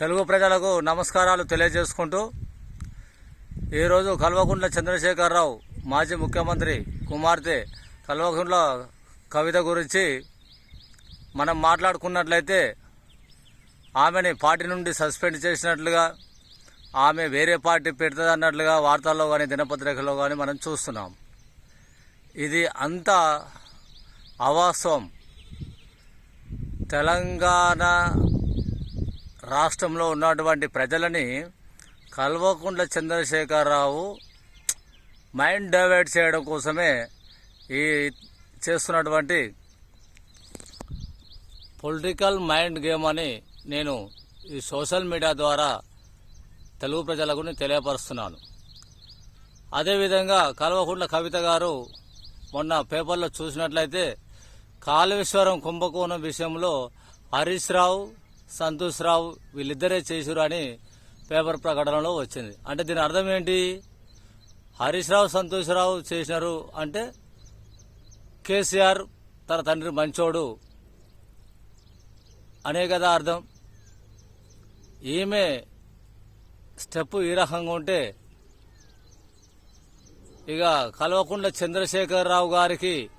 తెలుగు ప్రజలకు నమస్కారాలు తెలియజేసుకుంటూ ఈరోజు కల్వకుంట్ల చంద్రశేఖరరావు మాజీ ముఖ్యమంత్రి కుమార్తె కల్వకుంట్ల కవిత గురించి మనం మాట్లాడుకున్నట్లయితే ఆమెని పార్టీ నుండి సస్పెండ్ చేసినట్లుగా ఆమె వేరే పార్టీ పెడుతుంది అన్నట్లుగా వార్తల్లో కానీ దినపత్రికల్లో కానీ మనం చూస్తున్నాం. ఇది అంత అవాస్తవం. తెలంగాణ రాష్ట్రంలో ఉన్నటువంటి ప్రజలని కల్వకుంట్ల చంద్రశేఖరరావు మైండ్ డైవర్ట్ చేయడం కోసమే ఈ చేస్తున్నటువంటి పొలిటికల్ మైండ్ గేమ్ అని నేను ఈ సోషల్ మీడియా ద్వారా తెలుగు ప్రజలకు తెలియపరుస్తున్నాను. అదేవిధంగా కల్వకుంట్ల కవిత గారు మొన్న పేపర్లో చూసినట్లయితే కాళేశ్వరం కుంభకోణం విషయంలో హరీష్ రావు సంతోష్ రావు వీళ్ళిద్దరే చేశారు అని పేపర్ ప్రకటనలో వచ్చింది. అంటే దీని అర్థం ఏంటి? హరీష్ రావు సంతోష్ రావు చేసినారు అంటే కేసీఆర్ తన తండ్రి మంచోడు అనే కదా అర్థం. ఈమె స్టెప్ ఈ రకంగా ఉంటే ఇక కల్వకుంట్ల చంద్రశేఖరరావు గారికి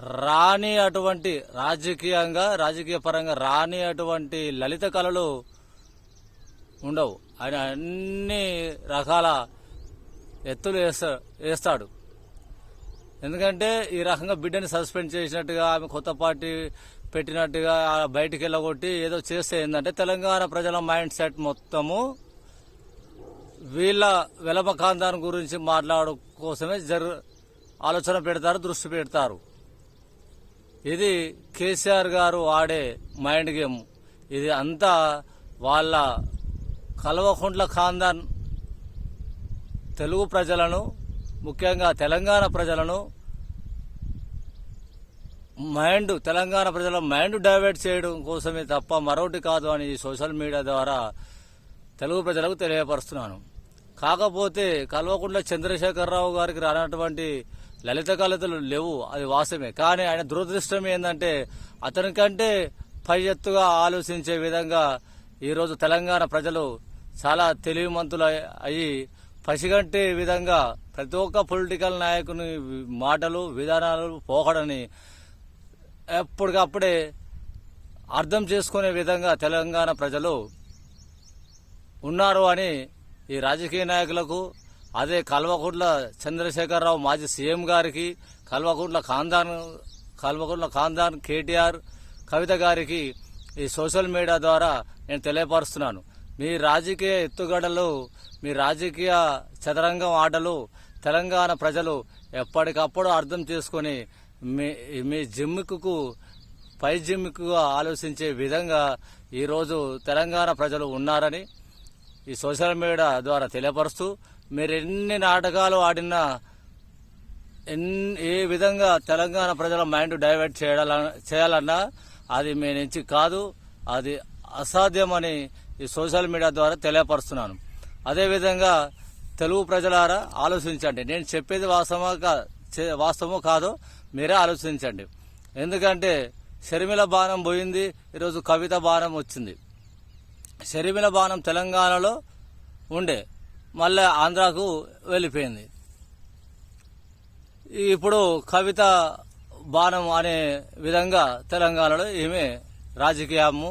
రాని అటువంటి రాజకీయంగా రాజకీయ పరంగా రాని అటువంటి లలిత కళలు ఉండవు. ఆయన అన్ని రకాల ఎత్తులు వేస్తా వేస్తాడు. ఎందుకంటే ఈ రకంగా బిడ్డని సస్పెండ్ చేసినట్టుగా ఆమె కొత్త పార్టీ పెట్టినట్టుగా బయటికి వెళ్ళగొట్టి ఏదో చేస్తే ఏంటంటే తెలంగాణ ప్రజల మైండ్ సెట్ మొత్తము వీళ్ళ వెలమకాందాన్ని గురించి మాట్లాడు కోసమే జరు ఆలోచన పెడతారు దృష్టి పెడతారు. ఇది కేసీఆర్ గారు ఆడే మైండ్ గేమ్. ఇది అంతా వాళ్ళ కల్వకుంట్ల ఖాందాన్ తెలుగు ప్రజలను ముఖ్యంగా తెలంగాణ ప్రజలను మైండ్ తెలంగాణ ప్రజల మైండ్ డైవర్ట్ చేయడం కోసమే తప్ప మరొకటి కాదు అని ఈ సోషల్ మీడియా ద్వారా తెలుగు ప్రజలకు తెలియపరుస్తున్నాను. కాకపోతే కల్వకుంట్ల చంద్రశేఖరరావు గారికి రానటువంటి లలిత కళితలు లేవు అది వాస్తవమే. కానీ ఆయన దురదృష్టం ఏంటంటే అతనికంటే పై ఎత్తుగా ఆలోచించే విధంగా ఈరోజు తెలంగాణ ప్రజలు చాలా తెలివిమంతులు అయ్యి పసిగంటే విధంగా ప్రతి ఒక్క పొలిటికల్ నాయకుని మాటలు విధానాలు పోకడని ఎప్పటికప్పుడే అర్థం చేసుకునే విధంగా తెలంగాణ ప్రజలు ఉన్నారు అని ఈ రాజకీయ నాయకులకు అదే కల్వకుంట్ల చంద్రశేఖరరావు మాజీ సీఎం గారికి కల్వకుంట్ల ఖాందాన్ కల్వకుంట్ల ఖాందాన్ కేటీఆర్ కవిత గారికి ఈ సోషల్ మీడియా ద్వారా నేను తెలియపరుస్తున్నాను. మీ రాజకీయ ఎత్తుగడలు మీ రాజకీయ చదరంగం ఆటలు తెలంగాణ ప్రజలు ఎప్పటికప్పుడు అర్థం చేసుకొని మీ మీ జిమ్ముకు పై జిమ్ముకుగా ఆలోచించే విధంగా ఈరోజు తెలంగాణ ప్రజలు ఉన్నారని ఈ సోషల్ మీడియా ద్వారా తెలియపరుస్తూ మీరు ఎన్ని నాటకాలు ఆడినా ఎన్ని ఏ విధంగా తెలంగాణ ప్రజల మైండ్ డైవర్ట్ చేయాల చేయాలన్నా అది మీ నుంచి కాదు అది అసాధ్యమని ఈ సోషల్ మీడియా ద్వారా తెలియపరుస్తున్నాను. అదేవిధంగా తెలుగు ప్రజలారా ఆలోచించండి. నేను చెప్పేది వాస్తవమా చే- వాస్తవమో కాదో మీరే ఆలోచించండి. ఎందుకంటే షర్మిల బాణం పోయింది ఈరోజు కవిత బాణం వచ్చింది. షర్మిల బాణం తెలంగాణలో ఉండే. మళ్ళీ ఆంధ్రాకు వెళ్ళిపోయింది. ఇప్పుడు కవిత బాణం అనే విధంగా తెలంగాణలో ఈమె రాజకీయము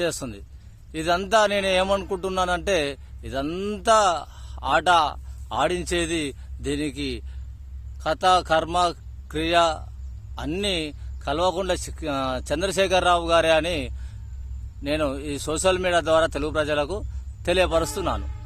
చేస్తుంది. ఇదంతా నేను ఏమనుకుంటున్నానంటే ఇదంతా ఆట ఆడించేది దీనికి కథ కర్మ క్రియ అన్నీ కలవకుండా చంద్రశేఖరరావు గారే అని నేను ఈ సోషల్ మీడియా ద్వారా తెలుగు ప్రజలకు తెలియపరుస్తున్నాను.